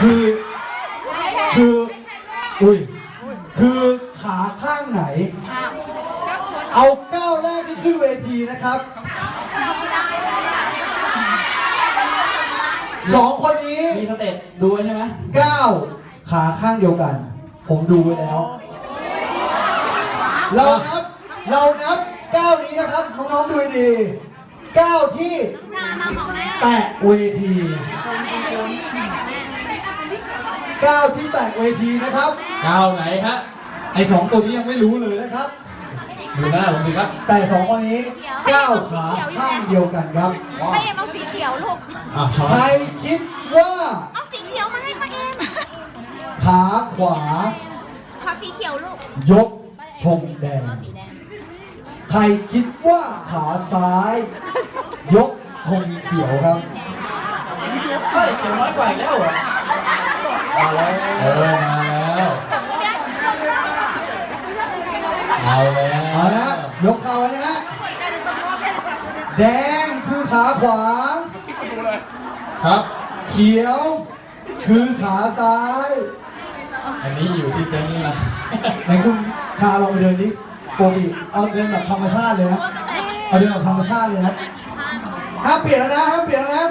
คือคืออุ้ยคือขาข้างไหน เอาก้าวแรกที่ขึ้นเวทีนะครับสองคนนี้มีสเต็ปดูไว้ใช่ไหมก้าวขาข้างเดียวกัน ผมดูไว้แล้ว เรานับเรานับก้าวนี้นะครับน้องๆดูให้ดีก้าวที่แตะเวที ก้าวที่แตะเวทีนะครับก้าวไหนฮะไอ้สองตัวนี้ยังไม่รู้เลยนะครับดูหน้าผมสิครับ แต่สองคนนี้ก้าวขาข้างเดียวกันครับป้าเอ็มเอาสีเขียวลูกอะช้อนใครคิดว่าเอาสีเขียวมาให้ป้าเอ็มขาขวาขอสีเขียวลูกยกธงแดง ใครคิดว่าขาซ้าย ยกธงเขียวครับเฮ้ยเขียวน้อยกว่าอีกแล้วเหรอ มาแล้วเออมาแล้ว เอาแล้วเอาละยกเอานะฮะแดงคือขาขวา ครับ เขียว คือขาซ้าย อันนี้อยู่ที่เซนส์นี่นะไหนคุณชาลองไปเดินดิปกติเอาเดินแบบธรรมชาติเลยนะเอาเดินแบบธรรมชาติเลยนะห้ามเปลี่ยนแล้วนะห้ามเปลี่ยนแล้วนะ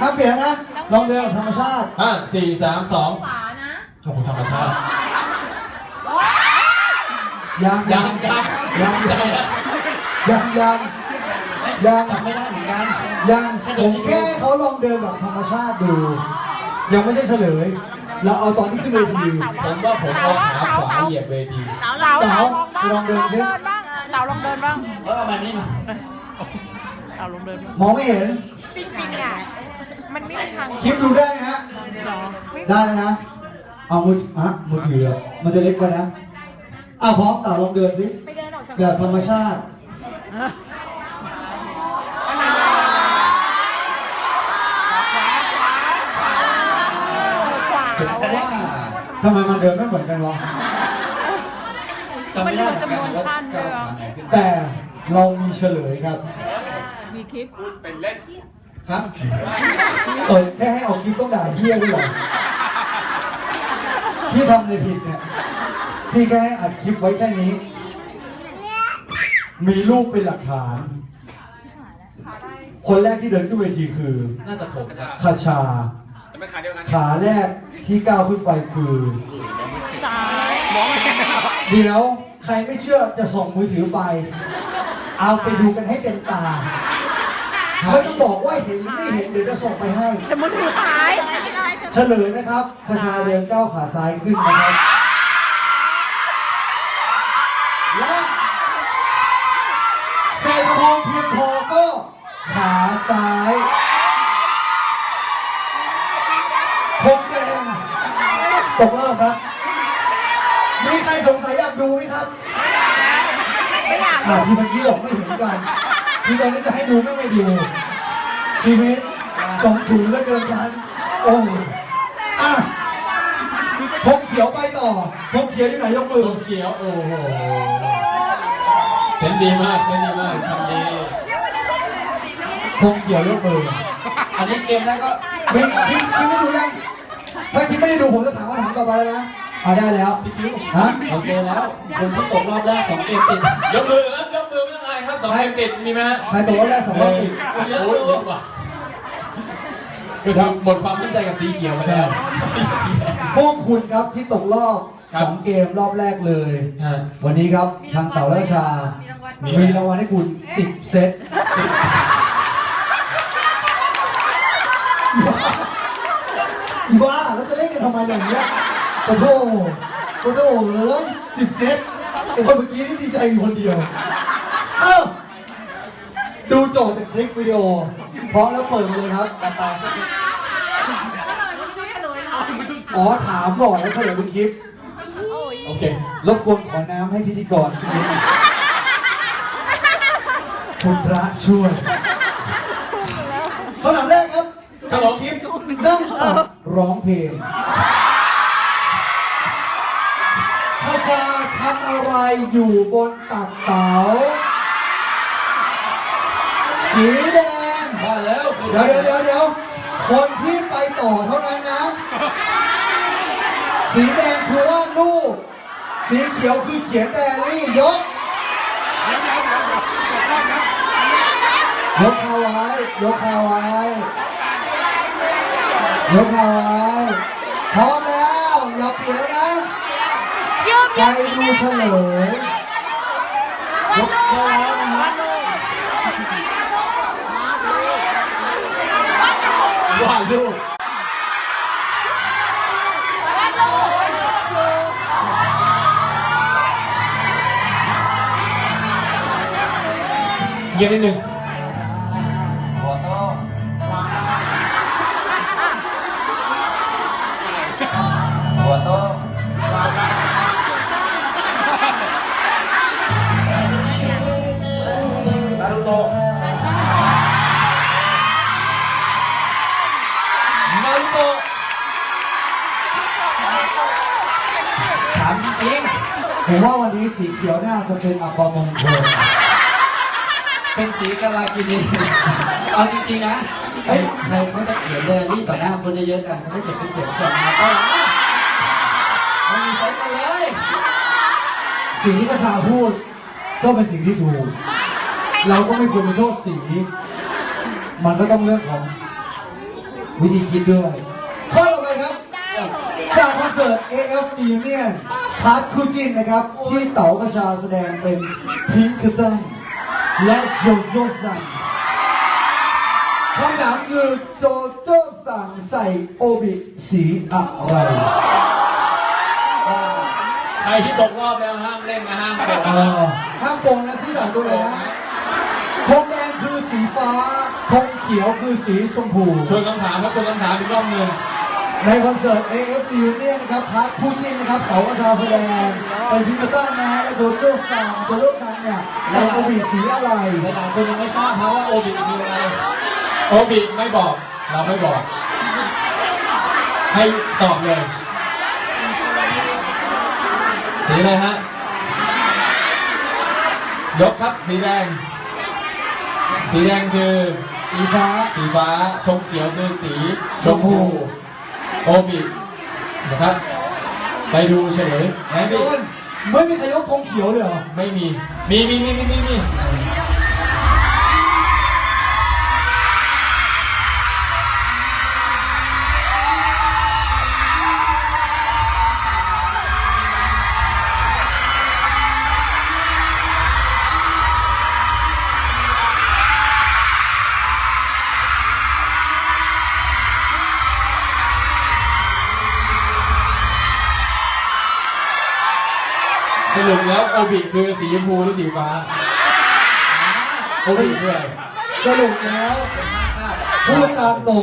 ห้ามเปลี่ยนแล้วนะ ลองเดินแบบธรรมชาติ ห้าสี่สามสองขวานะขอบคุณธรรมชาติยังยังยังยังใจยังนะยังยังยังจำไม่ได้เหมือนกันยังผมแค่ให้เขาลองเดินแบบธรรมชาติดู ยังไม่ใช่เฉลย เราเอาตอนที่ขึ้นเวทีผมว่าผมเอาขาขวาเหยียบเวทีเต๋าเต๋าเต๋าเต๋าลองเดินสิบ้างเต๋าลองเดินบ้างเออเอาแบบนี้มาเต๋าลองเดินบ้างมองไม่เห็น จริงๆอะ มันไม่มีทางคลิปดูได้ไหมฮะ หรอไม่ได้นะ เอามืออะมือถือมันจะเล็กไปนะอ้าวพร้อมเต่าลองเดินสิไปเดินออกจากแบบธรรมชาติผมว่าทำไมมันเดินไม่เหมือนกันวะ จำมัไม่นได้ดูจำนวนท่านด้วยเหรอแต่เรามีเฉลยครับ มีคลิปครับเออแค่ให้เอาคลิปต้องด่าเฮี้ยด้วยเหรอพี่ทำในผิดเนี่ย พี่แค่ให้อัดคลิปไว้แค่นี้ มีรูปเป็นหลักฐาน คนแรกที่เดินขึ้นเวทีคือน่าจะผมครับคาชาขาแรกที่ก้าวขึ้นไปคือซ้ายเดี๋ยว ใครไม่เชื่อจะส่งมือถือไป เอาไปดูกันให้เต็มตา ไม่ต้องบอกว่าเห็นหรือไม่เห็นเดี๋ยวจะส่งไปให้ แต่มือถือหายเลยไม่ได้จะเฉลยนะครับคาชาเดินก้าวขาซ้ายขึ้นนะครับและเศรษฐพงษ์เพียงพอก็ขาซ้ายคงแดงตกรอบครับ มีใครสงสัยอยากดูไหมครับไม่อยากอ่าที่เมื่อกี้บอกไม่เห็นกัน ที่ตอนนี้จะให้ดูไม่ไม่ดูชีวิตจองถุนเหลือเกินฉันโอ้อะพงเขียวไปต่อพงเขียวอยู่ไหนยกมือตัวเขียวโอ้โหเซนดีมากเซนดีมากทำดีพงเขียวยกมือ อันนี้เกมแรกก็ไม่คิดคิดไม่ดูยังถ้าคิดไม่ได้ดูผมจะถามคำถามต่อไปแล้วนะเอาได้แล้วพี่คิวฮะเราเจอแล้วคนที่ตกรอบแรกสองเกมติดยกมือครับยกมือไม่ต้องอาย ครับสองเกมติดมีไหมฮะใครตกรอบแรกสองรอบติดโอ้ยเยอะเยอะกว่าคือหมดความมั่นใจกับสีเขียวมาแล้วพวกคุณครับที่ตกรอบครับสองเกมรอบแรกเลยฮะวันนี้ครับทางเต่าราชา มีมีอะไรรางวัลให้คุณ 10 เซตอีบ้าอีบ้าแล้วจะเล่นกันทำไมอย่างเงี้ยโอ้โหโอ้โหเลยสิบเซตไอคนเมื่อกี้นี่ดีใจอยู่คนเดียว เอ้าดูโจทย์จากคลิปวิดีโอพร้อมแล้วเปิดมาเลยครับ จัดไปอ๋อถามก่อนแล้วเฉลยบนคลิป โอเค รบกวนขอน้ำให้พิธีกรสักนิดหนึ่งคุณพระช่วยคำถามแรกครับครับผม คลิปนั่งตัดร้องเพลงคาชาทำอะไรอยู่บนตักเต๋า สีแดง มาแล้วเดี๋ยวเดี๋ยวเดี๋ยวเดี๋ยวคนที่ไปต่อเท่านั้นนะ สีแดงคือวาดรูปสีเขียวคือเขียนไดอารี่ยก ยกเอาไว้ ยกเอาไว้ ยกเอาไว้พร้อมแล้ว อย่าเปลี่ยนนะยืมไปยืมดูเฉลยยกโชว์แล้วนะฮะว เงียบนิดหนึ่งขอโทษขอโทษนารูโตะนารูโตะถามจริงผมว่าวันนี้สีเขียวน่าจะเป็นอัปมงคลๆ เป็นสีกาลากินีเอาจริงๆนะไอ้ใครเขาจะเขียนเดลี่ต่อหน้าคนเยอะๆกันเขาจะเก็บไปเขียนก่อนมาต้อนรับไม่มีใช้กันเลยสิ่งที่กระชาพูด ก็เป็นสิ่งที่ถูก เราก็ไม่ควรไปโทษสี มันก็ต้องเรื่องของวิธีคิดด้วย ข้อต่อไปครับ จากคอนเสิร์ต AF Reunion พาร์ทคู่จินนะครับ ที่เต๋ากระชาแสดงเป็นพิงค์ตัน และโจโจซังคำถามคือโจโจซังใส่โอบิสีอะไรใครที่ตกรอบแล้วห้ามเล่นนะห้ามเป็นเอนะอห้ามโกงนะที่ต่างตัวเลยนะธงแดงคือสีฟ้าธงเขียวคือสีชมพูชวนคำถามครับชวนคำถามอีกรอบหนึ่ง ในคอนเสิร์ต AF Reunion นะครับพาร์ทคู่จิ้นนะครับเต๋ากระชาแสดงเป็นพิมพ์ตันนะฮะและโจโจ้ซังโจโจ้ซังเนี่ยใส่โอบิสีอะไรหลายๆคนยังไม่ทราบเพราะว่าโอบิคืออะไรโอบิไม่บอกเราไม่บอก ให้ตอบเลย สีอะไรฮะยกครับสีแดง สีแดงคือสีฟ้า สีฟ้าธงเขียวคือสีชมพู โอบินะครับ ไปดูเฉลยไหนโดพี่นไม่มีใครยกธงเขียวเลยเหรอ ไม่มี มีมีมีมีมีมี รุปแล้วโอบิคือสีชมพูหรือสีฟ้าโอบิคืออะไร สรุปแล้วพูดตามตรง